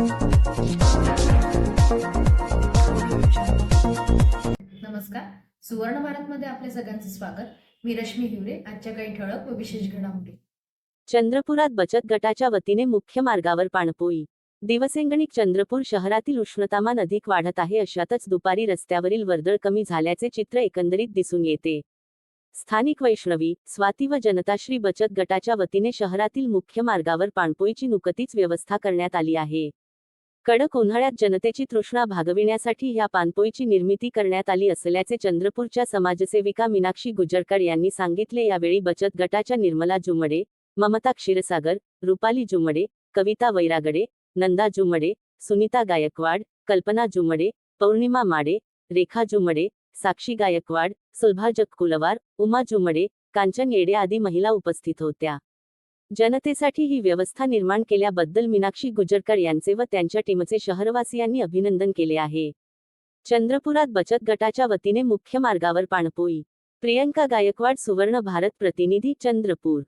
नमस्कार. सुवर्ण भारतमध्ये आपले सगळ्यांचे स्वागत. मी रश्मी हिवरे आजच्या काही ठळक व विशेष घडामोडी. चंद्रपुरात बचत गटाच्या वतीने मुख्य मार्गावर पाणपोई. दिवसेंगणिक चंद्रपूर शहरातील उष्णतामान अधिक वाढत आहे अशातच दुपारी रस्त्यावरील वर्दळ कमी झाल्याचे चित्र एकंदरीत दिसून येते. स्थानिक वैष्णवी स्वाती व जनताश्री बचत गटाच्या वतीने शहरातील मुख्य मार्गावर पाणपोईची नुकतीच व्यवस्था करण्यात आली आहे. कडक उन्हाळ्यात जनतेची तृष्णा भागविण्यासाठी ह्या पानपोईची निर्मिती करण्यात आली असल्याचे चंद्रपूरच्या समाजसेविका मीनाक्षी गुजरकर यांनी सांगितले. यावेळी बचत गटाच्या निर्मला जुमडे ममता क्षीरसागर रुपाली जुमडे कविता वैरागडे नंदा जुमडे सुनीता गायकवाड कल्पना जुमडे पौर्णिमा माडे रेखा जुमडे साक्षी गायकवाड सुलभा जगकुलवार उमा जुमडे कांचन येडे आदी महिला उपस्थित होत्या. जनतेसाठी ही व्यवस्था निर्माण केल्याबद्दल मीनाक्षी गुजरकर यांचे व त्यांच्या टीमचे शहरवासियांनी अभिनंदन केले आहे. चंद्रपुरात बचत गटाच्या वतीने मुख्य मार्गावर पाणपोई. प्रियंका गायकवाड सुवर्ण भारत प्रतिनिधी चंद्रपूर.